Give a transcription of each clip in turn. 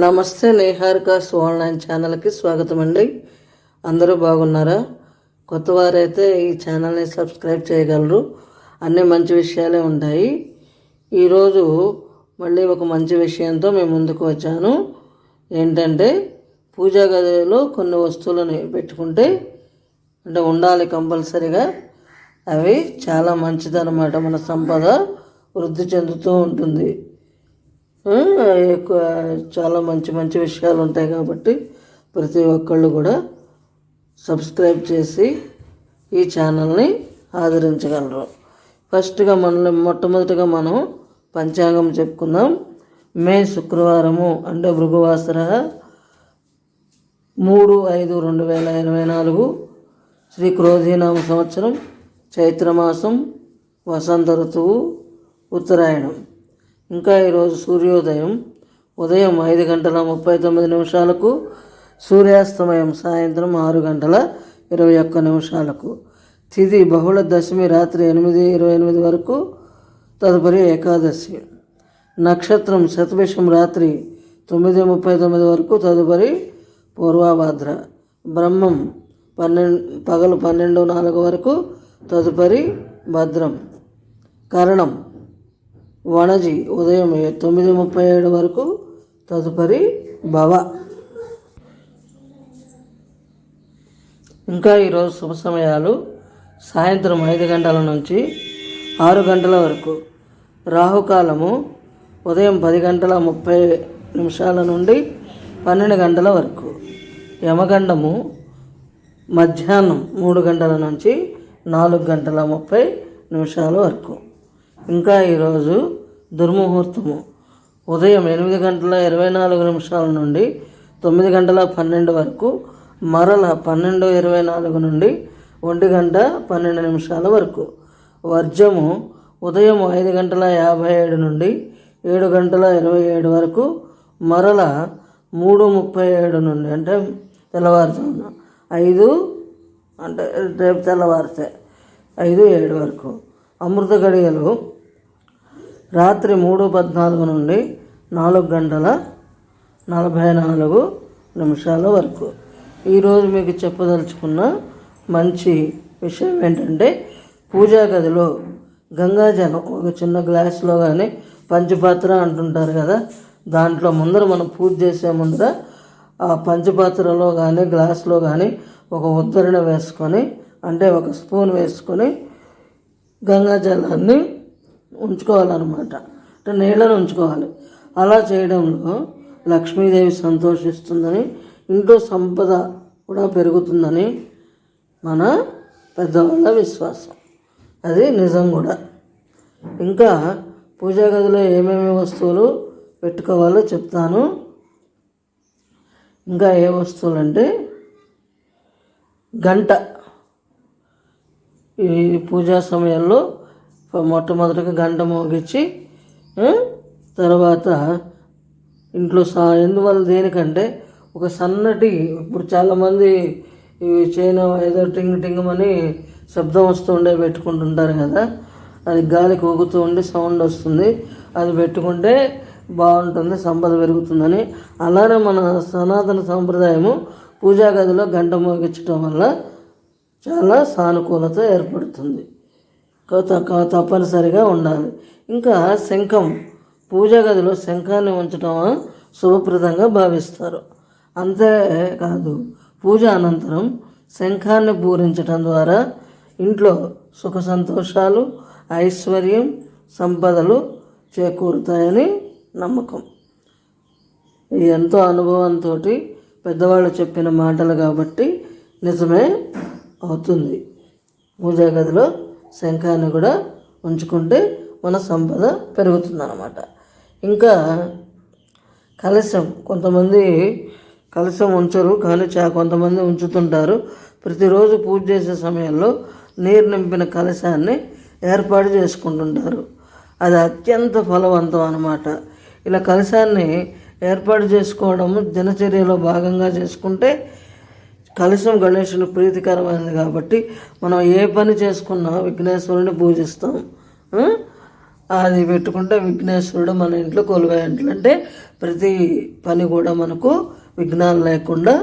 నమస్తే నేహారికాస్ ఆన్లైన్ ఛానల్కి స్వాగతం అండి అందరూ బాగున్నారా? కొత్త వారైతే ఈ ఛానల్ని సబ్స్క్రైబ్ చేయగలరు. అన్ని మంచి విషయాలే ఉంటాయి. ఈరోజు మళ్ళీ ఒక మంచి విషయంతో మేము ముందుకు వచ్చాను. ఏంటంటే పూజా గదిలో కొన్ని వస్తువులను పెట్టుకుంటే అంటే ఉండాలి కంపల్సరీగా అవి చాలా మంచిదన్నమాట. మన సంపద వృద్ధి చెందుతూ ఉంటుంది. ఎక్కువ చాలా మంచి మంచి విషయాలు ఉంటాయి కాబట్టి ప్రతి ఒక్కళ్ళు కూడా సబ్స్క్రైబ్ చేసి ఈ ఛానల్ని ఆదరించగలరు. ఫస్ట్గా మనం మొట్టమొదటిగా మనం పంచాంగం చెప్పుకుందాం. మే శుక్రవారము అంటే భృగువాసర మూడు ఐదు రెండు వేల ఇరవై నాలుగు శ్రీ క్రోధీనామ సంవత్సరం చైత్రమాసం వసంత ఋతువు ఉత్తరాయణం. ఇంకా ఈరోజు సూర్యోదయం. ఉదయం ఐదు గంటల ముప్పై తొమ్మిది నిమిషాలకు సూర్యాస్తమయం సాయంత్రం ఆరు గంటల ఇరవై ఒక్క నిమిషాలకు. తిథి బహుళ దశమి రాత్రి ఎనిమిది ఇరవై ఎనిమిది వరకు తదుపరి ఏకాదశి. నక్షత్రం శతభిషం రాత్రి తొమ్మిది ముప్పై తొమ్మిది వరకు తదుపరి పూర్వాభాద్ర. బ్రహ్మం పన్నెండు పగలు పన్నెండు నాలుగు వరకు తదుపరి భద్రం. కరణం వణజి ఉదయం తొమ్మిది ముప్పై ఏడు వరకు తదుపరి భవ. ఇంకా ఈరోజు శుభ సమయాలు. సాయంత్రం ఐదు గంటల నుంచి ఆరు గంటల వరకు. రాహుకాలము ఉదయం పది గంటల ముప్పై నిమిషాల నుండి పన్నెండు గంటల వరకు. యమగండము మధ్యాహ్నం మూడు గంటల నుంచి నాలుగు గంటల ముప్పై నిమిషాల వరకు. ఇంకా ఈరోజు దుర్ముహూర్తము. ఉదయం ఎనిమిది గంటల ఇరవై నాలుగు నిమిషాల నుండి తొమ్మిది గంటల పన్నెండు వరకు మరల పన్నెండు ఇరవై నాలుగు నుండి ఒంటి గంట పన్నెండు నిమిషాల వరకు. వర్జము ఉదయం ఐదు గంటల యాభై ఏడు నుండి ఏడు గంటల ఇరవై ఏడు వరకు మరల మూడు ముప్పై ఏడు నుండి అంటే తెల్లవారుజామున ఐదు అంటే రేపు తెల్లవారితే ఐదు ఏడు వరకు. అమృత గడియలు రాత్రి మూడు పద్నాలుగు నుండి నాలుగు గంటల నలభై నాలుగు నిమిషాల వరకు. ఈరోజు మీకు చెప్పదలుచుకున్న మంచి విషయం ఏంటంటే పూజా గదిలో గంగాజలం ఒక చిన్న గ్లాస్లో కానీ పంచపాత్ర అంటుంటారు కదా దాంట్లో ముందర మనం పూజ చేసే ముందర ఆ పంచపాత్రలో కానీ గ్లాస్లో కానీ ఒక ఉద్ధరణ వేసుకొని అంటే ఒక స్పూన్ వేసుకొని గంగాజలాన్ని ఉంచుకోవాలన్నమాట. అంటే నీళ్ళను ఉంచుకోవాలి. అలా చేయడంలో లక్ష్మీదేవి సంతోషిస్తుందని ఇంట్లో సంపద కూడా పెరుగుతుందని మన పెద్దవాళ్ళ విశ్వాసం. అది నిజం కూడా. ఇంకా పూజా గదిలో ఏమేమి వస్తువులు పెట్టుకోవాలో చెప్తాను. ఇంకా ఏ వస్తువులు అంటే గంట. ఈ పూజా సమయంలో మొట్టమొదటిగా గంట మోగించి తర్వాత ఇంట్లో సా ఎందువల్ల దేనికంటే ఒక సన్నటి ఇప్పుడు చాలామంది ఇవి చైనా ఏదో టింగ్ టింగమని శబ్దం వస్తూ పెట్టుకుంటుంటారు కదా అది గాలికి ఊగుతూ ఉండి సౌండ్ వస్తుంది అది పెట్టుకుంటే బాగుంటుంది సంపద పెరుగుతుందని. అలానే మన సనాతన సాంప్రదాయము పూజా గదిలో గంట మోగించడం వల్ల చాలా సానుకూలత ఏర్పడుతుంది. తప్పనిసరిగా ఉండాలి. ఇంకా శంఖం పూజా గదిలో శంఖాన్ని ఉంచడం శుభప్రదంగా భావిస్తారు. అంతేకాదు పూజ అనంతరం శంఖాన్ని పూరించడం ద్వారా ఇంట్లో సుఖ సంతోషాలు ఐశ్వర్యం సంపదలు చేకూరుతాయని నమ్మకం. ఇది ఎంతో అనుభవంతో పెద్దవాళ్ళు చెప్పిన మాటలు కాబట్టి నిజమే అవుతుంది. పూజా గదిలో శంఖాన్ని కూడా ఉంచుకుంటే మన సంపద పెరుగుతుందన్నమాట. ఇంకా కలశం కొంతమంది కలశం ఉంచరు కానీ చా కొంతమంది ఉంచుతుంటారు. ప్రతిరోజు పూజ చేసే సమయంలో నీరు నింపిన కలశాన్ని ఏర్పాటు చేసుకుంటుంటారు. అది అత్యంత ఫలవంతం అన్నమాట. ఇలా కలశాన్ని ఏర్పాటు చేసుకోవడము దినచర్యలో భాగంగా చేసుకుంటే కలశం గణేశుని ప్రీతికరమైనది కాబట్టి మనం ఏ పని చేసుకున్నా విఘ్నేశ్వరుని పూజిస్తాం. అది పెట్టుకుంటే విఘ్నేశ్వరుడు మన ఇంట్లో కొలువైనట్లంటే ప్రతి పని కూడా మనకు విఘ్నాలు లేకుండా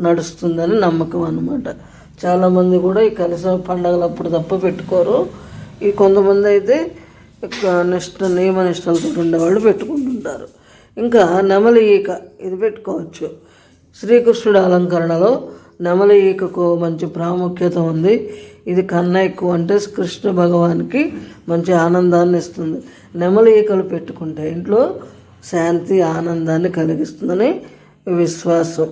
నడుస్తుందని నమ్మకం అన్నమాట. చాలామంది కూడా ఈ కలిస పండగలప్పుడు తప్ప పెట్టుకోరు. ఈ కొంతమంది అయితే నిష్ట నియమ నిష్టలతో ఉండేవాళ్ళు పెట్టుకుంటుంటారు. ఇంకా నెమలి ఈక ఇది పెట్టుకోవచ్చు. శ్రీకృష్ణుడు అలంకరణలో నెమలి ఈకకు మంచి ప్రాముఖ్యత ఉంది. ఇది కన్నా ఎక్కువ అంటే కృష్ణ భగవానికి మంచి ఆనందాన్ని ఇస్తుంది. నెమలి ఈకలు పెట్టుకుంటే ఇంట్లో శాంతి ఆనందాన్ని కలిగిస్తుందని విశ్వాసం.